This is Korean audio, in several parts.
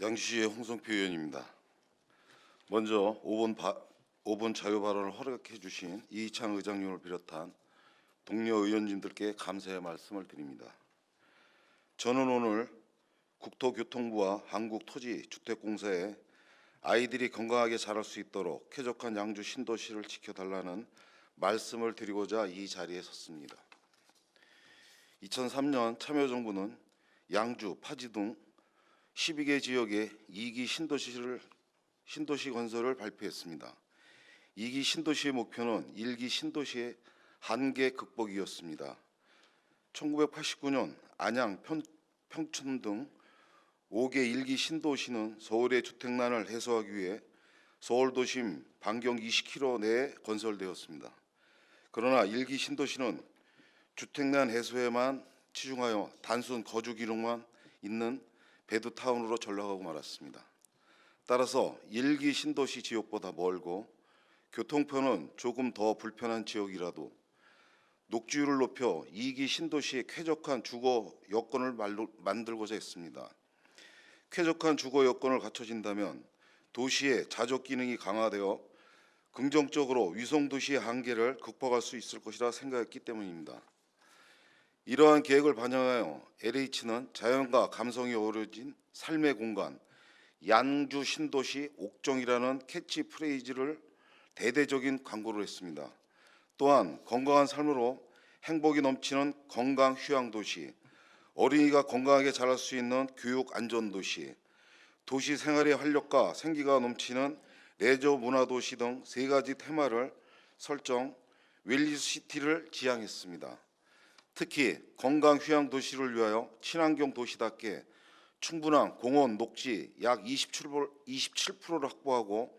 양주시의 홍성표 의원입니다. 먼저 5번, 바, 5번 자유 발언을 허락해 주신 이희창 의장님을 비롯한 동료 의원님들께 감사의 말씀을 드립니다. 저는 오늘 국토교통부와 한국토지주택공사에 아이들이 건강하게 자랄 수 있도록 쾌적한 양주 신도시를 지켜달라는 말씀을 드리고자 이 자리에 섰습니다. 2003년 참여정부는 양주, 파지 등 12개 지역에 2기 신도시를 신도시 건설을 발표했습니다. 2기 신도시의 목표는 1기 신도시의 한계 극복이었습니다. 1989년 안양, 편, 평촌 등 5개 1기 신도시는 서울의 주택난을 해소하기 위해 서울 도심 반경 20km 내에 건설되었습니다. 그러나 1기 신도시는 주택난 해소에만 치중하여 단순 거주 기록만 있는 베드타운으로 전락하고 말았습니다. 따라서 일기 신도시 지역보다 멀고 교통편은 조금 더 불편한 지역이라도 녹지율을 높여 이기 신도시의 쾌적한 주거 여건을 만들고자 했습니다. 쾌적한 주거 여건을 갖춰진다면 도시의 자족 기능이 강화되어 긍정적으로 위성 도시의 한계를 극복할 수 있을 것이라 생각했기 때문입니다. 이러한 계획을 반영하여 LH는 자연과 감성이 어우러진 삶의 공간 양주 신도시 옥정이라는 캐치 프레이즈를 대대적인 광고를 했습니다. 또한 건강한 삶으로 행복이 넘치는 건강 휴양 도시, 어린이가 건강하게 자랄 수 있는 교육 안전 도시, 도시 생활의 활력과 생기가 넘치는 레저 문화 도시 등 세 가지 테마를 설정 웰리시티를 지향했습니다. 특히 건강 휴양 도시를 위하여 친환경 도시답게 충분한 공원 녹지 약 27%, 27%를 확보하고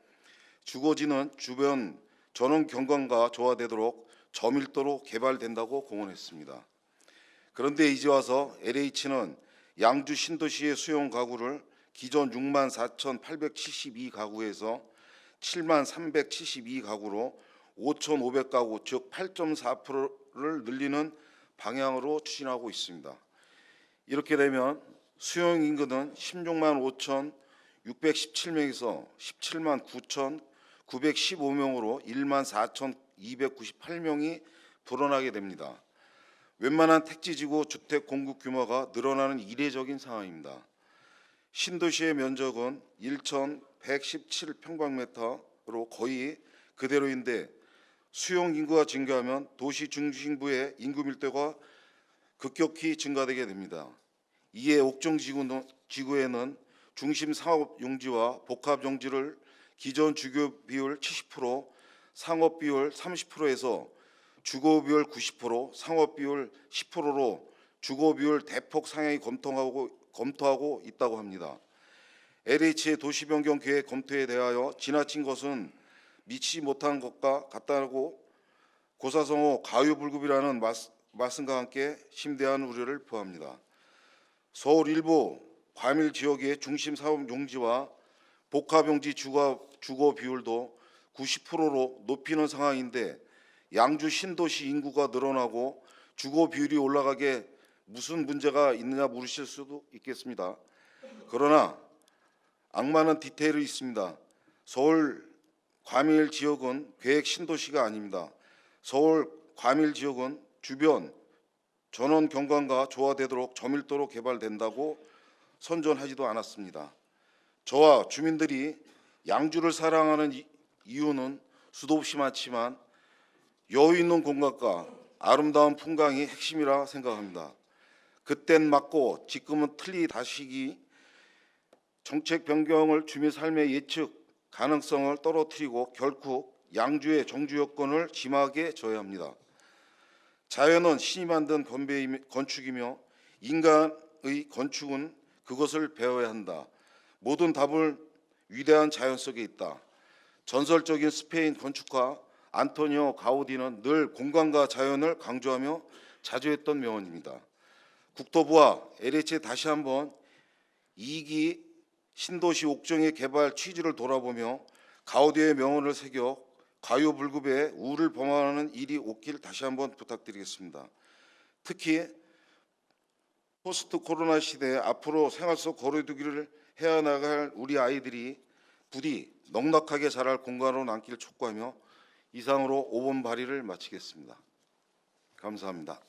주거지는 주변 전원 경관과 조화되도록 저밀도로 개발된다고 공언했습니다. 그런데 이제 와서 LH는 양주 신도시의 수용 가구를 기존 6만 4,872 가구에서 7만 372 가구로 5,500 가구 즉 8.4%를 늘리는 방향으로 추진하고 있습니다. 이렇게 되면 수용 인구는 16만 5천 617명에서 17만 9천 915명으로 1만 4천 298명이 불어나게 됩니다. 웬만한 택지지구 주택 공급 규모가 늘어나는 이례적인 상황입니다. 신도시의 면적은 1,117 평방미터로 거의 그대로인데 수용 인구가 증가하면 도시 중심부의 인구 밀도가 급격히 증가되게 됩니다. 이에 옥정 지구- 지구에는 중심 상업 용지와 복합 용지를 기존 주거 비율 70%, 상업 비율 30%에서 주거 비율 90%, 상업 비율 10%로 주거 비율 대폭 상향이 검토하고 검토하고 있다고 합니다. LH의 도시 변경 계획 검토에 대하여 지나친 것은 미치지 못한 것과 같다고 고사성호 가유불급이라는 말- 말씀과 함께 심대한 우려를 표합니다. 서울 일부 과밀 지역의 중심 사업 용지와 복합 용지 주거, 주거 비율도 90%로 높이는 상황인데 양주 신도시 인구가 늘어나고 주거 비율이 올라가게 무슨 문제가 있느냐 물으실 수도 있겠습니다. 그러나 악마는 디테일이 있습니다. 서울 과밀 지역은 계획 신도시가 아닙니다. 서울 과밀 지역은 주변 전원 경관과 조화되도록 저밀도로 개발된다고 선전하지도 않았습니다. 저와 주민들이 양주를 사랑하는 이- 이유는 수도 없이 많지만 여유 있는 공간과 아름다운 풍광이 핵심이라 생각합니다. 그땐 맞고 지금은 틀리 다시기 정책 변경을 주민 삶의 예측 가능성을 떨어뜨리고 결국 양주의 정주 여건을 심하게 저해합니다. 자연은 신이 만든 건배이며- 건축이며 인간의 건축은 그것을 배워야 한다. 모든 답은 위대한 자연 속에 있다. 전설적인 스페인 건축가 안토니오 가우디는 늘 공간과 자연을 강조하며 자주 했던 명언입니다. 국토부와 LH에 다시 한번 2기 신도시 옥정의 개발 취지를 돌아보며 가우디의 명언을 새겨 과유불급의 우를 범하는 일이 없길 다시 한번 부탁드리겠습니다. 특히 포스트 코로나 시대에 앞으로 생활 속 거리두기를 해야 나갈 우리 아이들이 부디 넉넉하게 자랄 공간으로 남기를 촉구하며 이상으로 5번 발의를 마치겠습니다. 감사합니다.